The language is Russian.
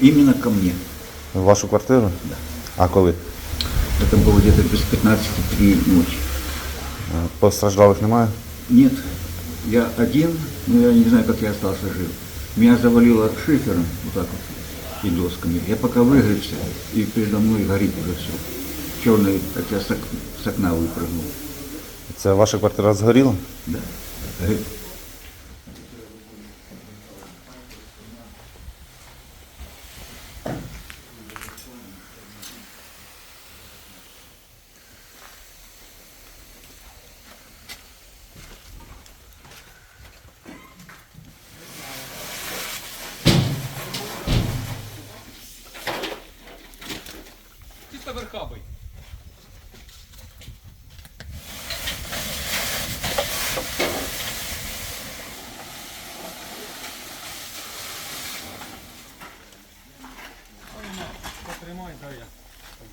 Именно ко мне. В вашу квартиру? Да. А коли? Это было где-то без 15 три ночи. Е, Постраждалих немає? Нет, я один, но я не знаю, как я остался жив. Меня завалило шифером, вот так вот, и досками. Я пока выгребся, и передо мной горит уже все. Черный, как я с, ок- с окна выпрыгнул. Це ваша квартира згоріла? Да. Горит. просто верха бить. Ну, потримай, дай я. Так,